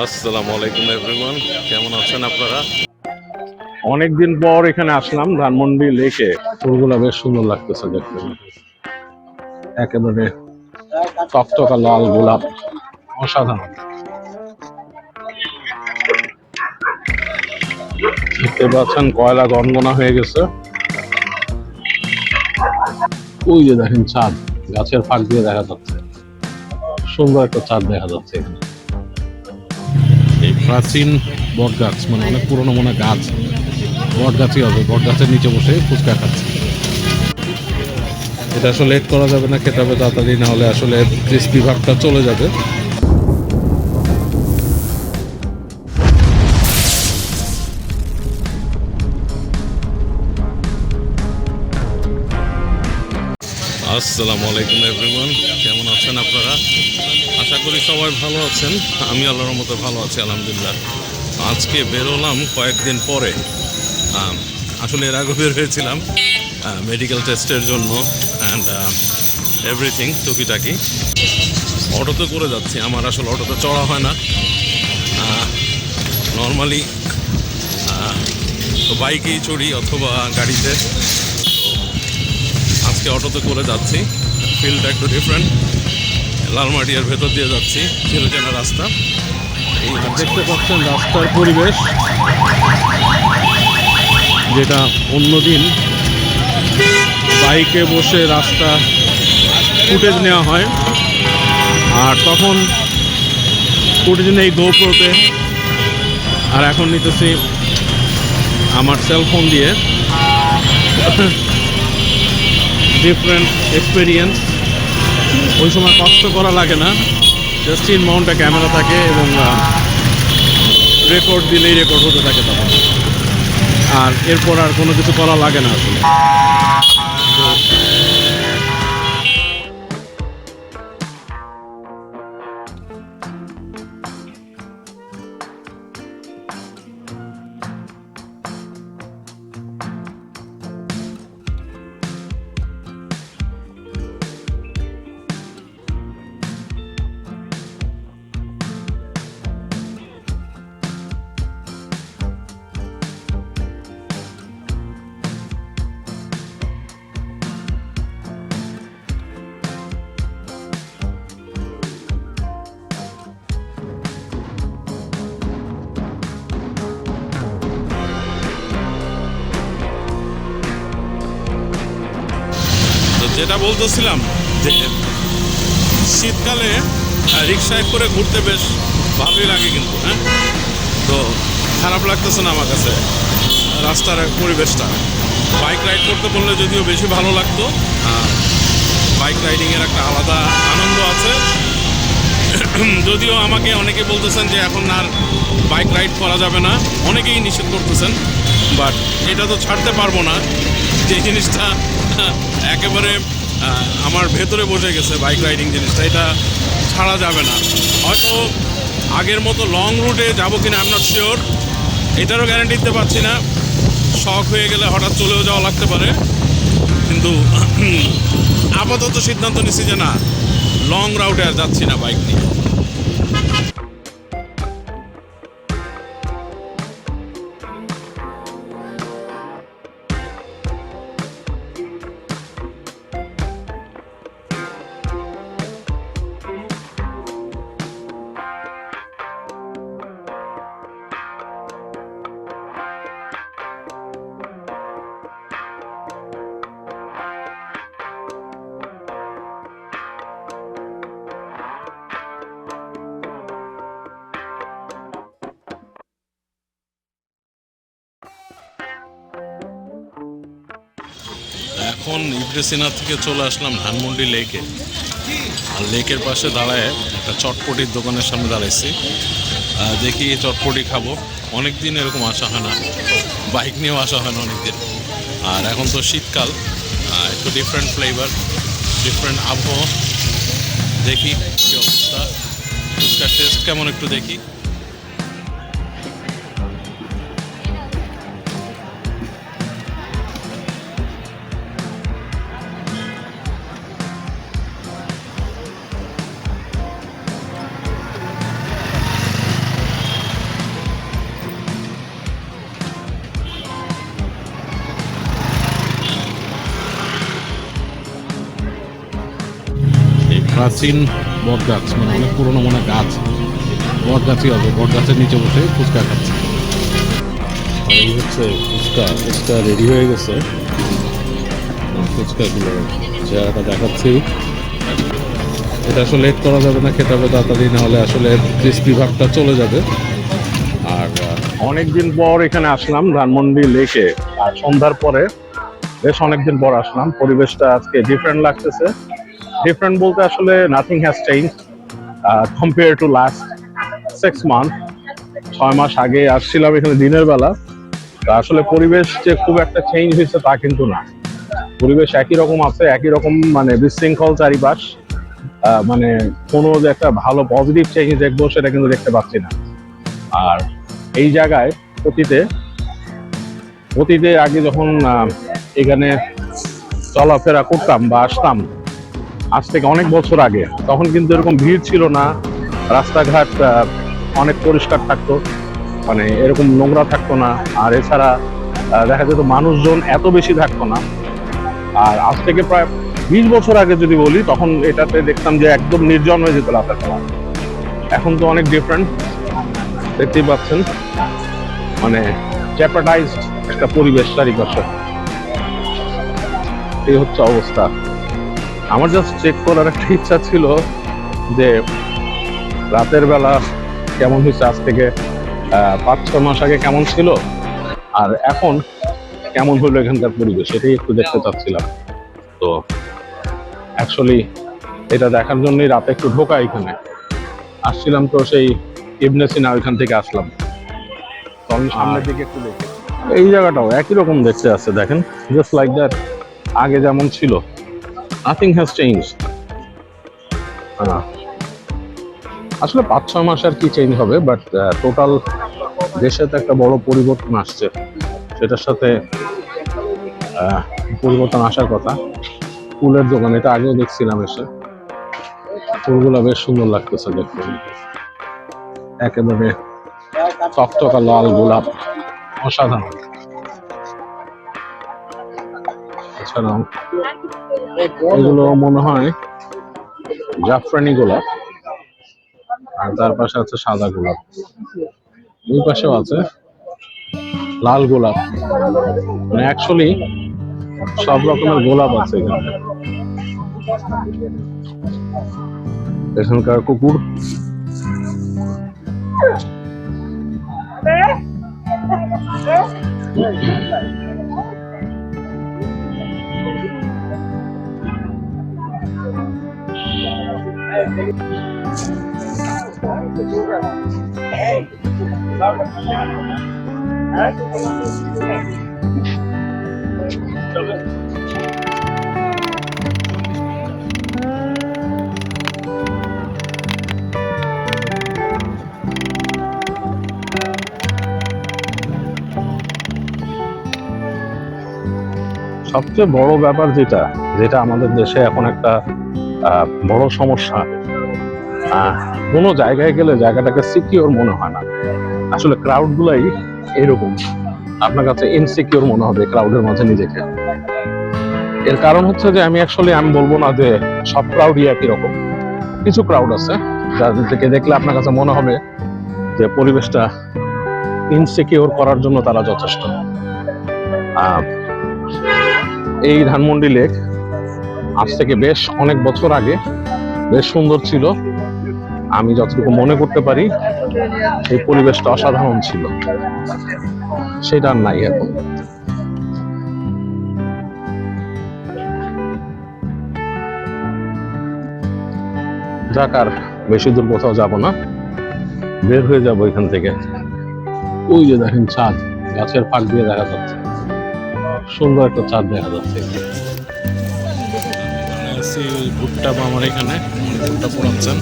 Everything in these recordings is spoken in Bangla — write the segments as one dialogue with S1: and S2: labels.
S1: আসসালামু আলাইকুম এভরিওয়ান কেমন আছেন আপনারা?
S2: অনেকদিন পর এখানে আসলাম, ধানমন্ডি লেকে। ফুলগুলো বেশ সুন্দর লাগতেছে দেখতে। একেবারে টকটকা লাল গোলাপ, অসাধারণ। দেখতে পাচ্ছেন কয়লা গনগনা হয়ে গেছে। ওই যে দেখেন চাঁদ গাছের ফাঁক দিয়ে দেখা যাচ্ছে। সুন্দর একটা চাঁদ দেখা যাচ্ছে এখানে। প্রাচীন বট গাছ মানে অনেক পুরনো মনে গাছ। বট গাছই হবে বট গাছের নিচে বসে ফুচকা খাচ্ছে। এটা আসলে লেট করা যাবে না, খেতে হবে তাড়াতাড়ি, না হলে আসলে ক্রিস্পি ভাবটা চলে যাবে।
S1: আসসালামু আলাইকুম এভরিওয়ান কেমন আছেন আপনারা? আশা করি সবাই ভালো আছেন। আমি আল্লাহর মতো ভালো আছি, আলহামদুলিল্লাহ। আজকে বেরোলাম কয়েকদিন পরে। আসলে এর আগে বের হয়েছিলাম মেডিকেল টেস্টের জন্য অ্যান্ড এভরিথিং টুকিটাকি। অটোতে করে যাচ্ছি, আমার আসলে অটোতে চড়া হয় না। নর্মালি বাইকেই চড়ি অথবা গাড়িতে। আজকে অটোতে করে যাচ্ছি ফিল্ডটা একটু ডিফারেন্ট লালমাটিয়ার ভেতর দিয়ে যাচ্ছি চিরচেনা রাস্তা। এই
S2: দেখতে পাচ্ছেন রাস্তার পরিবেশ, যেটা অন্যদিন বাইকে বসে রাস্তা ফুটেজ নেওয়া হয়। আর তখন ফুটেজ নেই গোপ্রোতে। আর এখন নিতেছি আমার সেলফোন দিয়ে। ডিফারেন্ট এক্সপিরিয়েন্স ওই সময় কষ্ট করা লাগে না। জাস্ট ইন মাউন্টে ক্যামেরা থাকে এবং রেকর্ড দিলেই রেকর্ড হতে থাকে তখন। আর এরপর আর কোনো কিছু করা লাগে না আসলে।
S1: যেটা বলতেছিলাম যে শীতকালে রিক্সায় করে ঘুরতে বেশ ভালোই লাগে কিন্তু হ্যাঁ? তো খারাপ লাগতেছে না আমার কাছে, রাস্তার পরিবেশটা। বাইক রাইড করতে বললে যদিও বেশি ভালো লাগতো বাইক রাইডিংয়ের একটা আলাদা আনন্দ আছে। যদিও আমাকে অনেকে বলতেছেন যে এখন আর বাইক রাইড করা যাবে না, অনেকেই নিষেধ করতেছেন, বাট এটা তো ছাড়তে পারব না। যে জিনিসটা একেবারে আমার ভেতরে বসে গেছে বাইক রাইডিং জিনিসটা। এটা ছাড়া যাবে না। হয়তো আগের মতো লং রুটে যাব কিনা আম নট শিওর এটারও গ্যারান্টি দিতে পারছি না। শখ হয়ে গেলে হঠাৎ চলেও যাওয়া লাগতে পারে। কিন্তু আপাতত সিদ্ধান্ত নিচ্ছি যে না লং রাউটে আর যাচ্ছি না বাইক নিয়ে। এখন ইব্রেসিনা থেকে চলে আসলাম ধানমন্ডি লেকে। আর লেকের পাশে দাঁড়ায় একটা চটপটির দোকানের সামনে দাঁড়াইছি। দেখি চটপটি খাব। অনেক দিন এরকম আসা হয় না। বাইক নিয়েও আসা হয় না অনেক দিন আর এখন তো শীতকাল। একটু ডিফারেন্ট ফ্লেভার ডিফারেন্ট আবহাওয়া। দেখি কী অবস্থা। টেস্ট কেমন একটু দেখি। প্রাচীন বট গাছ মানে অনেক পুরোনো মনে গাছ। বট গাছই হবে বট নিচে বসে ফুচকা খাচ্ছে। এই হচ্ছে ফুচকা ফুচকা রেডি হয়ে গেছে। ফুচকাগুলো চেহারাটা দেখাচ্ছি। এটা আসলে লেট করা যাবে না খেতে হবে তাড়াতাড়ি না হলে আসলে ক্রিস্পি ভাবটা চলে যাবে। আর অনেকদিন পর এখানে আসলাম ধানমন্ডি লেকে। আর সন্ধ্যার পরে বেশ অনেকদিন পর আসলাম, পরিবেশটা আজকে ডিফারেন্ট লাগতেছে। ডিফারেন্ট বলতে আসলে nothing has change compare to last six month ছয় মাস আগে আসছিলাম এখানে দিনের বেলা। তা আসলে পরিবেশ যে খুব একটা চেঞ্জ হয়েছে তা কিন্তু না। পরিবেশ একই রকম আছে, একই রকম মানে বিশৃঙ্খল চারিপাশ। মানে কোনো যে একটা ভালো পজিটিভ চেঞ্জ দেখব সেটা কিন্তু দেখতে পাচ্ছি না। আর এই জায়গায় অতীতে অতীতে আগে যখন এখানে চলাফেরা করতাম বা আসতাম আজ থেকে অনেক বছর আগে। তখন কিন্তু এরকম ভিড় ছিল না। রাস্তাঘাট অনেক পরিষ্কার থাকতো। মানে এরকম নোংরা থাকতো না। আর এছাড়া দেখা যেত মানুষজন এত বেশি থাকতো না। আর আজ থেকে প্রায় বিশ বছর আগে যদি বলি, তখন এটাতে দেখতাম যে একদম নির্জন হয়ে যেত রাস্তাটা এখন তো অনেক ডিফারেন্ট দেখতেই পাচ্ছেন। মানে চ্যাপাটাইজড একটা পরিবেশ চারিপাশে। এই হচ্ছে অবস্থা। আমার জাস্ট চেক করার একটা ইচ্ছা ছিল যে রাতের বেলা কেমন হয়েছে আজ থেকে পাঁচ ছ মাস আগে কেমন ছিল? আর এখন কেমন হলো এখানকার পরিবেশ? এটাই একটু দেখতে চাচ্ছিলাম। তো অ্যাকচুয়ালি এটা দেখার জন্যই রাতে একটু ঢোকা এখানে। আসছিলাম তো সেই ইবনে সিনা ওইখান থেকে আসলাম। তখন সামনের দিকে একটু দেখে। এই জায়গাটাও একই রকম দেখতে আছে দেখেন? জাস্ট লাইক দ্যাট আগে যেমন ছিল। নাথিং হ্যাজ চেঞ্জ আসলে পাঁচ ছয় মাস আর কি চেঞ্জ হবে বাট টোটাল দেশে তো একটা বড় পরিবর্তন আসছে। সেটার সাথে আহ, পরিবর্তন আসার কথা। ফুলের দোকান এটা আগেও দেখছিলাম এসে। ফুলগুলো বেশ সুন্দর লাগতেছে দেখতে। একেবারে চকচকা লাল গোলাপ অসাধারণ। এছাড়াও এগুলো মনে হয় জাফরানি গোলাপ আর তার পাশে আছে সাদা গোলাপ। ওই পাশেও আছে লাল গোলাপ। মানে অ্যাকচুয়ালি সব রকমের গোলাপ আছে এখানে। এখানকার কুকুর। সবচেয়ে বড় ব্যাপার যেটা যেটা আমাদের দেশে এখন একটা বড় সমস্যা কোনো জায়গায় গেলে জায়গাটাকে সিকিওর মনে হয় না। আসলে ক্রাউড গুলাই এরকম। আপনার কাছে ইনসিকিওর মনে হবে ক্রাউডের মাঝে নিজেকে। এর কারণ হচ্ছে যে আমি অ্যাকচুয়ালি আমি বলব না যে সব ক্রাউডই একই রকম। কিছু ক্রাউড আছে যাদেরকে দেখলে আপনার কাছে মনে হবে যে পরিবেশটা ইনসিকিওর করার জন্য তারা যথেষ্ট। এই ধানমন্ডি লেক আজ থেকে বেশ অনেক বছর আগে, বেশ সুন্দর ছিল। আমি যতটুকু মনে করতে পারি এই পরিবেশটা অসাধারণ ছিল। সেটা আর নাই এখন। যাক আর বেশি দূর কোথাও যাব না। বের হয়ে যাব এখান থেকে। ওই যে দেখেন চাঁদ গাছের ফাঁক দিয়ে দেখা যাচ্ছে। সুন্দর একটা চাঁদ দেখা যাচ্ছে। ভুট্টা আমার এখানে ভুট্টা পোড়াচ্ছেন।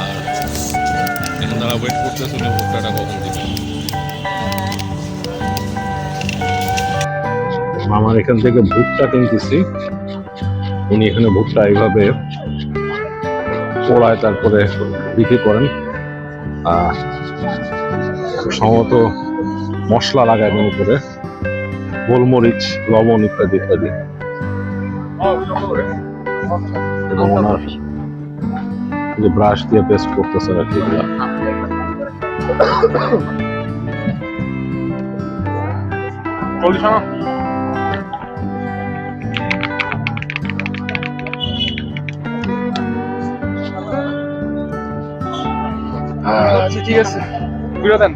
S1: আর এখানে তারা ওয়েট করতেছিল ভুট্টাটা কখন দিবে মামার এখান থেকে ভুট্টা কিনতেছি। উনি এখানে ভুট্টা এইভাবে পোড়ায়, তারপরে বিক্রি করেন। সম্ভবত মশলা লাগাবেন উপরে। গোলমরিচ, লবণ ইত্যাদি ইত্যাদি। এবং ওনার যে ব্রাশ দিয়ে পেস্ট করতেছে আর কি এগুলা।
S3: চল্লিশ আনা আচ্ছা ঠিক আছে ঘুরে দেন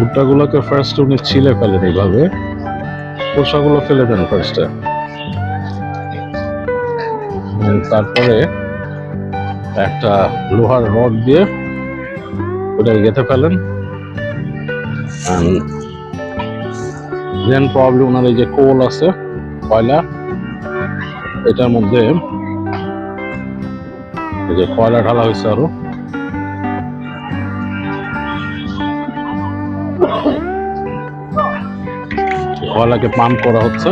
S1: ভুট্টাগুলোকে ফার্স্ট উনি ছিলে ফেলেন এইভাবে। খোসাগুলো ফেলে দেন ফার্স্টে তারপরে একটা লোহার রড দিয়ে ওটা গেঁথে ফেলেন। দেন প্রবলেম ওনার এই যে কোল আছে, কয়লা, এটার মধ্যে এই যে কয়লা ঢালা হয়েছে আরও। কয়লাকে পাম্প করা হচ্ছে।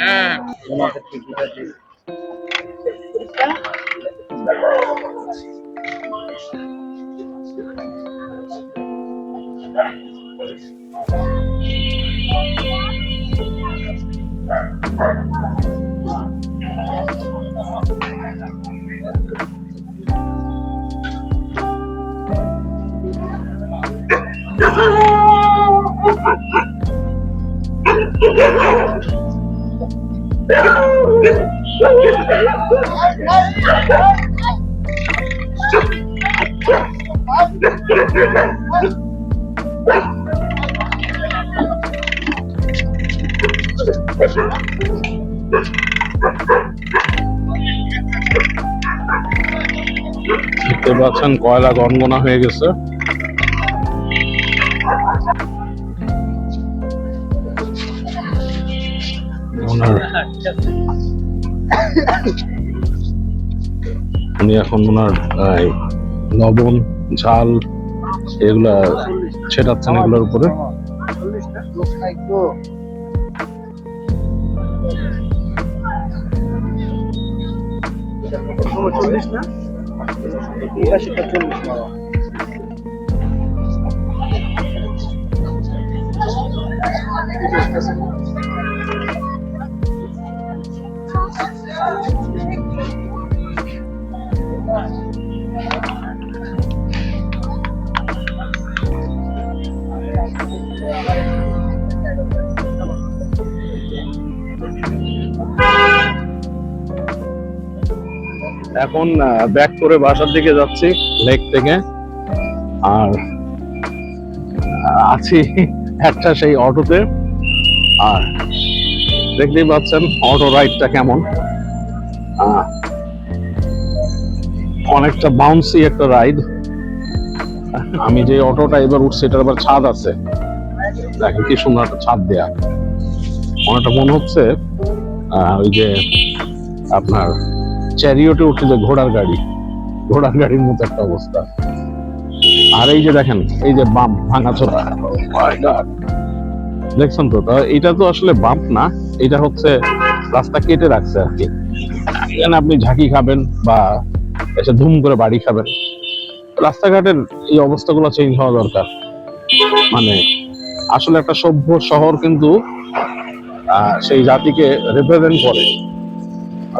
S3: হ্যাঁ Yeah.
S1: দেখতে পাচ্ছেন কয়লা গনগনা হয়ে গেছে। উনি এখন ওনার লবণ, ঝাল এগুলা ছেটাচ্ছেন এগুলোর উপরে।
S3: চল্লিশ না এটা সেটা চল্লিশ না
S1: এখন ব্যাক করে বাসার দিকে যাচ্ছি লেক থেকে। আর আছি একটা সেই অটোতে। আর দেখতেই পাচ্ছেন অটো রাইডটা কেমন। অনেকটা বাউন্সি একটা রাইড আমি যে অটোটা এবার উঠছি, এটার আবার ছাদ আছে। দেখেন কি সুন্দর একটা ছাদ দেয়া। অনেকটা মনে হচ্ছে ওই যে আপনার চ্যারিওটে উঠে যে ঘোড়ার গাড়ি ঘোড়ার গাড়ির মতো একটা অবস্থা। আর এই যে দেখেন এই যে বাম ভাঙাচোরা My God! দেখছেন তো? তা এটা তো আসলে বাম্প না এটা হচ্ছে রাস্তা কেটে রাখছে আর কি। এখানে আপনি ঝাঁকি খাবেন বা এসে ধুম করে বাড়ি খাবেন। রাস্তাঘাটের এই অবস্থাগুলো চেঞ্জ হওয়া দরকার। মানে আসলে একটা সভ্য শহর কিন্তু সেই জাতিকে রিপ্রেজেন্ট করে।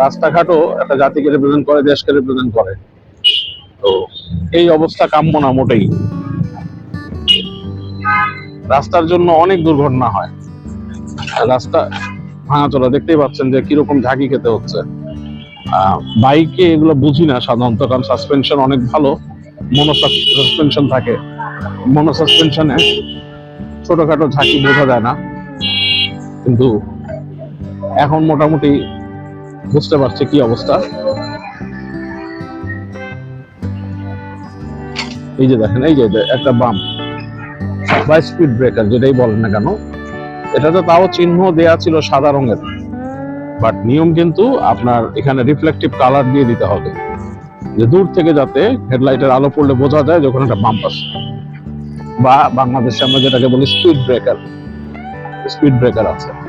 S1: রাস্তাঘাটও একটা জাতিকে রিপ্রেজেন্ট করে, দেশকে রিপ্রেজেন্ট করে। তো এই অবস্থা কাম্য না, মোটেই। রাস্তার জন্য অনেক দুর্ঘটনা হয়। রাস্তা ভাঙাচোরা, দেখতেই পাচ্ছেন যে কীরকম ঝাঁকি খেতে হচ্ছে। বাইকে এগুলো বুঝি না সাধারণত, কারণ সাসপেনশন অনেক ভালো। মনো সাসপেনশন থাকে। মনো সাসপেনশনে ছোটখাটো ঝাঁকি বোঝা যায় না। কিন্তু এখন মোটামুটি বুঝতে পারছে কি অবস্থা। এই যে দেখেন, এই যে একটা বাম। বা স্পিড ব্রেকার যেটাই বলেন না কেন, এটাতে তাও চিহ্ন দেয়া ছিল সাদা রঙের। বাট নিয়ম কিন্তু আপনার এখানে রিফ্লেকটিভ কালার দিয়ে দিতে হবে। যে দূর থেকে যাতে হেডলাইটের আলো পড়লে বোঝা যায় যখন একটা বাম্প আছে বা বাংলাদেশে আমরা যেটাকে বলি স্পিড ব্রেকার স্পিড ব্রেকার আছে।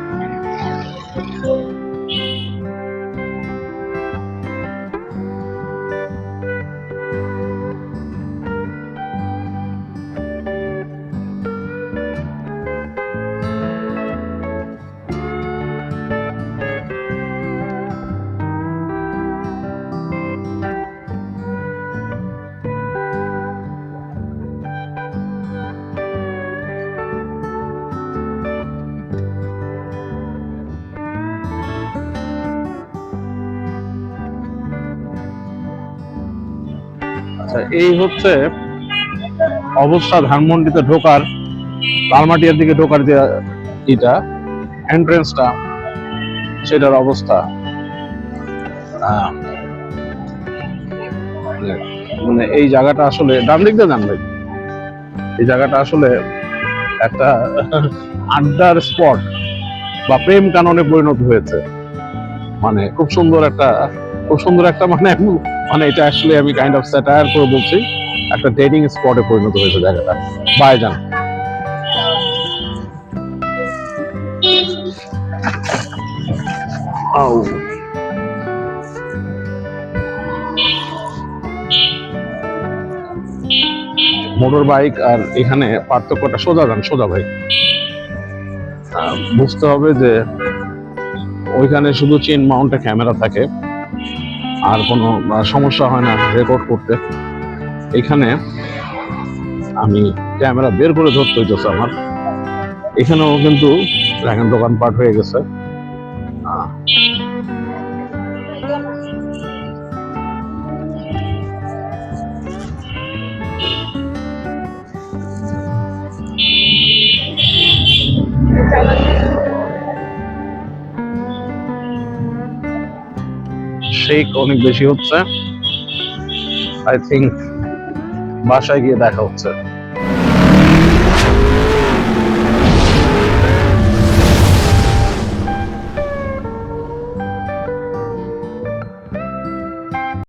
S1: এই হচ্ছে অবস্থা ধানমন্ডিতে ঢোকার, লালমাটিয়ার দিকে ঢোকার যে এটা এন্ট্রেন্সটা সেটার অবস্থা। মানে এই জায়গাটা আসলে, ডান দিক দিয়ে জানবে এই জায়গাটা আসলে একটা আড্ডার স্পট বা প্রেম কাননে পরিণত হয়েছে। মানে খুব সুন্দর একটা খুব সুন্দর একটা মানে মানে এটা আসলে আমি কাইন্ড অফ স্যাটায়ার করে বলছি। একটা ডেটিং স্পটে পরিণত হয়েছে জায়গাটা। বাইজান আউ মোটর বাইক আর এখানে পার্থক্যটা সোজা যান সোজা ভাই। বুঝতে হবে যে ওইখানে শুধু চেন মাউন্টে ক্যামেরা থাকে। আর কোনো সমস্যা হয় না রেকর্ড করতে। এখানে আমি ক্যামেরা বের করে ধরতে হইতেছে আমার। এখানেও কিন্তু দেখেন দোকানপাট হয়ে গেছে। শেক অনেক বেশি হচ্ছে। আই থিঙ্ক বাসায় গিয়ে দেখা হচ্ছে।